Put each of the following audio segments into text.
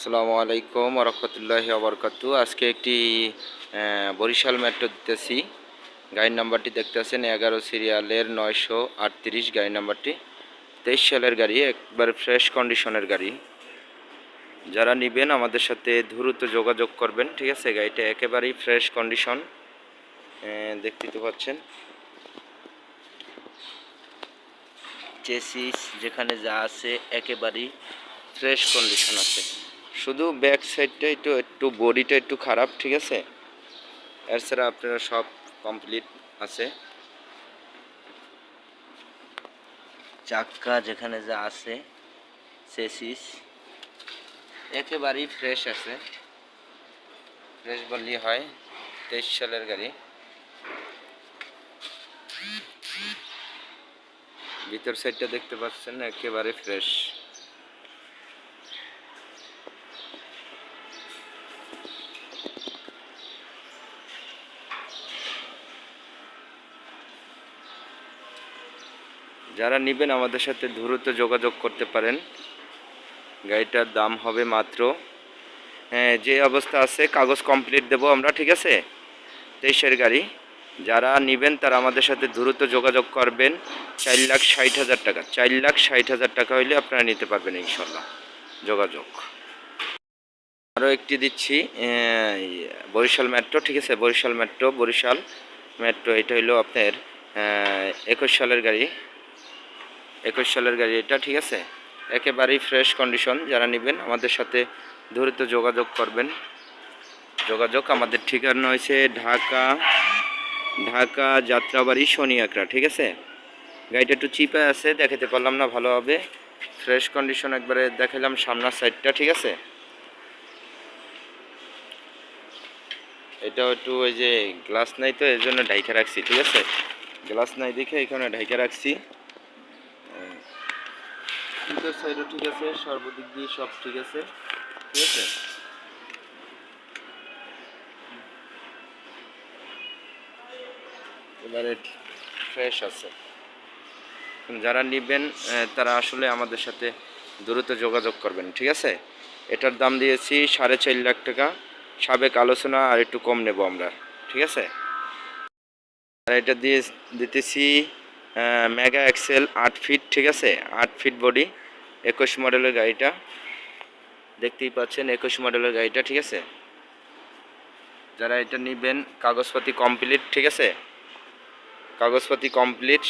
আসসালামু আলাইকুম রহমতুল্লাহ আবরকাতু আজকে একটি বরিশাল মেট্রো দিতেছি। গাড়ির নাম্বারটি দেখতেছেন এগারো সিরিয়ালের নয়শো আটত্রিশ গাড়ির নাম্বারটি। তেইশ সালের গাড়ি, একবার ফ্রেশ কন্ডিশনের গাড়ি। যারা নেবেন আমাদের সাথে দ্রুত যোগাযোগ করবেন, ঠিক আছে? গাড়িটা একেবারেই ফ্রেশ কন্ডিশন দেখতে তো পাচ্ছেন। চেসিস যেখানে যা আছে, একেবারেই ফ্রেশ কন্ডিশন আছে। শুধু ব্যাক সাইডটা একটু একটু বডিটা একটু খারাপ, ঠিক আছে? এছাড়া আপনারা সব কমপ্লিট আছে। চাক্কা যেখানে যা আছে, সেসিস। একেবারেই ফ্রেশ আছে। ফ্রেশ বললেই হয়, তেইশ সালের গাড়ি। ভিতর সাইডটা দেখতে পাচ্ছেন, একেবারে ফ্রেশ যারা নেবেন আমাদের সাথে দ্রুত যোগাযোগ করতে পারেন। গাড়িটার দাম হবে মাত্র হ্যাঁ যে অবস্থা আছে, কাগজ কমপ্লিট দেবো আমরা, ঠিক আছে? তেইশের গাড়ি, যারা নেবেন তারা আমাদের সাথে দ্রুত যোগাযোগ করবেন। চার লাখ ষাট হাজার টাকা, চার লাখ ষাট হাজার টাকা হইলে আপনারা নিতে পারবেন ইনশাল্লাহ যোগাযোগ। আরও একটি দিচ্ছি বরিশাল মেট্রো, ঠিক আছে? বরিশাল মেট্রো বরিশাল মেট্রো, এটা হইল আপনার একুশ সালের গাড়ি। একুশ সালের গাড়ি এটা ঠিক আছে? একেবারেই ফ্রেশ কন্ডিশন যারা নেবেন, আমাদের সাথে দ্রুত যোগাযোগ করবেন। যোগাযোগ আমাদের ঠিকানা হয়েছে ঢাকা ঢাকা যাত্রাবাড়ি শনিয়াকড়া ঠিক আছে? গাড়িটা একটু চিপে আছে দেখাতে পারলাম না ভালোভাবে ফ্রেশ কন্ডিশন একবারে দেখালাম সামনার সাইডটা ঠিক আছে? এটা একটু ওই যে গ্লাস নাই তো এর জন্য ঢাইকা রাখছি, ঠিক আছে? গ্লাস নাই দেখে এখানে ঢাইকা রাখছি। ভিতর সাইডও ঠিক আছে, সর্বদিক দিয়ে সব ঠিক আছে। ঠিক আছে? এবারে ফ্রেশ আছে। যারা নেবেন তারা আসলে আমাদের সাথে দ্রুত যোগাযোগ করবেন, ঠিক আছে? এটার দাম দিয়েছি সাড়ে চার লাখ টাকা। সাবেক আলোচনা আর একটু কম নেব আমরা, ঠিক আছে? আর এটা দিয়ে দিতেছি মেগা এক্সেল আট ফিট ঠিক আছে? আট ফিট বডি একুশ মডেলের গাড়িটা। দেখতেই পাচ্ছেন একুশ মডেলের গাড়িটা, ঠিক আছে? যারা এটা নেবেন, কাগজপাতি কমপ্লিট ঠিক আছে? কাগজপাতি কমপ্লিট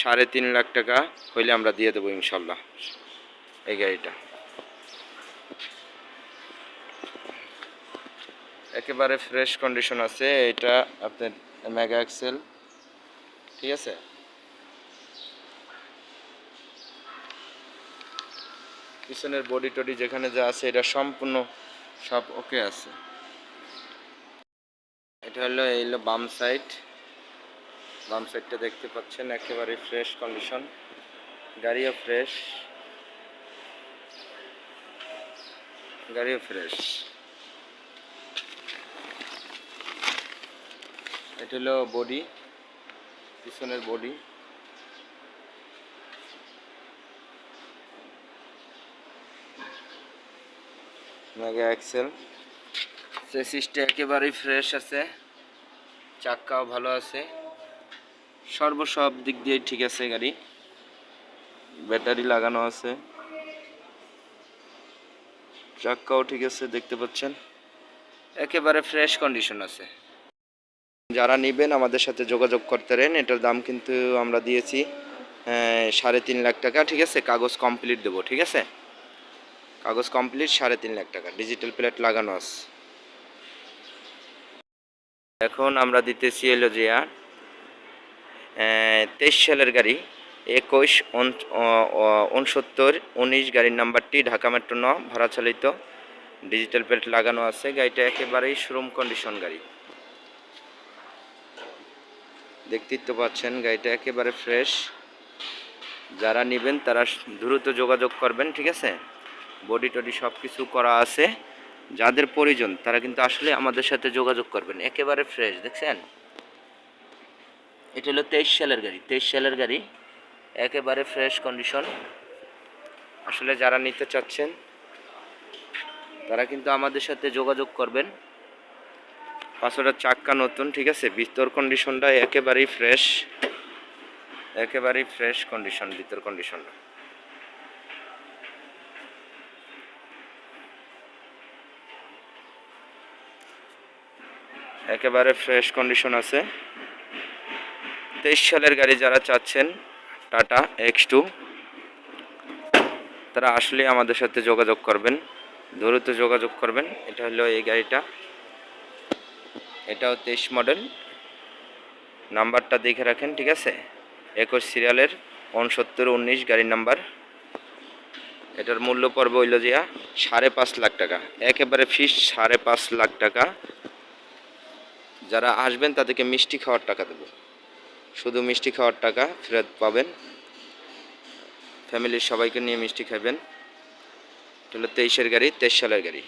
সাড়ে তিন লাখ টাকা হইলে আমরা দিয়ে দেবো ইনশাল্লাহ এই গাড়িটা। একেবারে ফ্রেশ কন্ডিশন আছে, এটা আপনার মেগা এক্সেল ঠিক আছে? পিছনের বডি টডি যেখানে যা আছে, এটা সম্পূর্ণ সব ওকে আছে। এটা হলো, এই হলো বাম সাইড বাম সাইডটা দেখতে পাচ্ছেন, একেবারে ফ্রেশ কন্ডিশন গাড়িও ফ্রেশ গাড়িও ফ্রেশ এটা হলো বডি পিছনের বডি মেগা এক্সেল চেসিসটা একেবারেই ফ্রেশ আছে। চাক্কাও ভালো আছে। সর্ব সব দিক দিয়ে ঠিক আছে গাড়ি। ব্যাটারি লাগানো আছে। চাক্কাও ঠিক আছে, দেখতে পাচ্ছেন। একেবারে ফ্রেশ কন্ডিশন আছে। যারা নেবেন, আমাদের সাথে যোগাযোগ করতে পারেন এটার দাম কিন্তু আমরা দিয়েছি সাড়ে তিন লাখ টাকা। ঠিক আছে, কাগজ কমপ্লিট দেবো, ঠিক আছে? কাগজ কমপ্লিট সাড়ে তিন লাখ টাকা। ডিজিটাল প্লেট লাগানো আছে। এখন আমরা দিতেছি এলো যে আর তেইশ সালের গাড়ি, একুশ উনসত্তর, উনিশ গাড়ির নাম্বারটি ঢাকা মেট্রো ন, ভাড়া চালিত। ডিজিটাল প্লেট লাগানো আছে, গাড়িটা একেবারেই শোরুম কন্ডিশন গাড়ি। দেখতেই তো পাচ্ছেন, গাড়িটা একেবারে ফ্রেশ যারা নেবেন, তারা দ্রুত যোগাযোগ করবেন, ঠিক আছে? বডি টডি সব কিছু করা আছে। যাদের প্রয়োজন, তারা কিন্তু আসলে আমাদের সাথে যোগাযোগ করবেন। একেবারে ফ্রেশ দেখছেন? এটা হলো তেইশ সালের গাড়ি। তেইশ সালের গাড়ি, একেবারে ফ্রেশ কন্ডিশন আসলে যারা নিতে চাচ্ছেন, তারা কিন্তু আমাদের সাথে যোগাযোগ করবেন। পাঁচশোটা চাক্কা নতুন, ঠিক আছে? ভিতর কন্ডিশনটা একেবারেই ফ্রেশ একেবারেই ফ্রেশ কন্ডিশন ভিতর কন্ডিশনটা একেবারে ফ্রেশ কন্ডিশন আছে। তেইশ সালের গাড়ি যারা চাচ্ছেন, টাটা এক্স টু তারা আসলে আমাদের সাথে যোগাযোগ করবেন, দ্রুত যোগাযোগ করবেন। এটা হলো এই গাড়িটা। এটাও তেইশ মডেল নাম্বারটা দেখে রাখেন, ঠিক আছে? একুশ সিরিয়ালের উনসত্তর, উনিশ গাড়ির নাম্বার। এটার মূল্য পড়বে হইল জিয়া সাড়ে পাঁচ লাখ টাকা। একেবারে ফিস সাড়ে পাঁচ লাখ টাকা। যারা আসবেন তাদেরকে মিষ্টি খাওয়ার টাকা দেবো। শুধু মিষ্টি খাওয়ার টাকা ফেরত পাবেন। ফ্যামিলির সবাইকে নিয়ে মিষ্টি খাবেন। এটা হলো তেইশের গাড়ি, তেইশ সালের গাড়ি।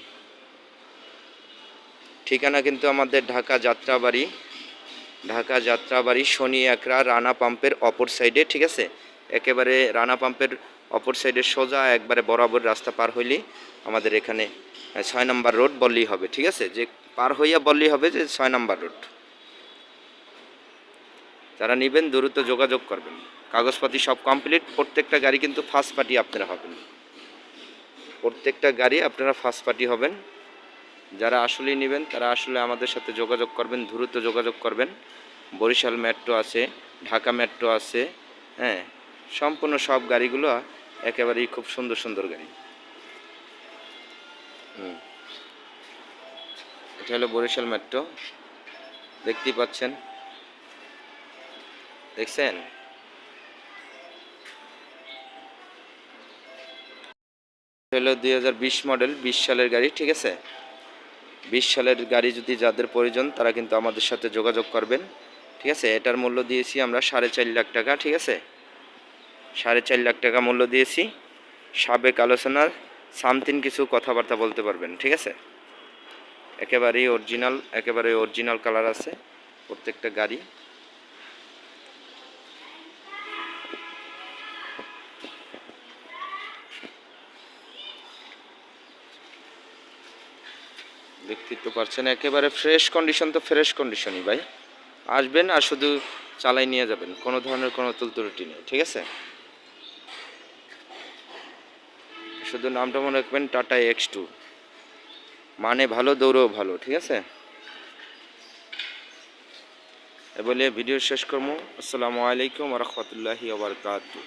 ঠিকানা কিন্তু আমাদের ঢাকা যাত্রাবাড়ি। ঢাকা যাত্রাবাড়ি, শনি একরা, রানা পাম্পের অপর সাইডে ঠিক আছে? একেবারে রানা পাম্পের অপর সাইডে সোজা, একবারে বরাবর রাস্তা পার হইলেই আমাদের এখানে ছয় নম্বর রোড বললেই হবে, ঠিক আছে? যে পার হইয়া বললেই হবে যে ছয় নম্বর রোড। যারা নেবেন, দ্রুত যোগাযোগ করবেন। কাগজপাতি সব কমপ্লিট প্রত্যেকটা গাড়ি কিন্তু ফার্স্ট পার্টি আপনারা হবেন। প্রত্যেকটা গাড়ি আপনারা ফার্স্ট পার্টি হবেন। যারা আসলেই নেবেন, তারা আসলে আমাদের সাথে যোগাযোগ করবেন, দ্রুত যোগাযোগ করবেন। বরিশাল মেট্রো আছে, ঢাকা মেট্রো আছে হ্যাঁ? সম্পূর্ণ সব গাড়িগুলো একেবারেই খুব সুন্দর সুন্দর গাড়ি। হুম। এটা হলো বরিশাল মেট্রো। দেখতেই পাচ্ছেন। দেখছেন? হলো দুই হাজার বিশ মডেল, বিশ সালের গাড়ি, ঠিক আছে? বিশ সালের গাড়ি যদি যাদের প্রয়োজন, তারা কিন্তু আমাদের সাথে যোগাযোগ করবেন, ঠিক আছে? এটার মূল্য দিয়েছি আমরা সাড়ে চার লাখ টাকা, ঠিক আছে? সাড়ে চার লাখ টাকা মূল্য দিয়েছি। সাবেক আলোচনার সামথিং কিছু কথাবার্তা বলতে পারবেন, ঠিক আছে? একেবারেই অরিজিনাল একেবারে অরিজিনাল কালার আছে প্রত্যেকটা গাড়ি। ব্যক্তিত্ব পারছেন, একেবারে ফ্রেশ কন্ডিশন তো ফ্রেশ কন্ডিশনই ভাই। আসবেন আর শুধু চালাই নিয়ে যাবেন, কোনো ধরনের কোনো তুলতুরুটি নেই, ঠিক আছে? শুধু নামটা মনে রাখবেন, টাটা এক্স টু। মানে ভালো, দৌড়ও ভালো, ঠিক আছে? এ বলে ভিডিও শেষ করব। আসসালামু আলাইকুম রহমতুল্লাহি ওবরকাতু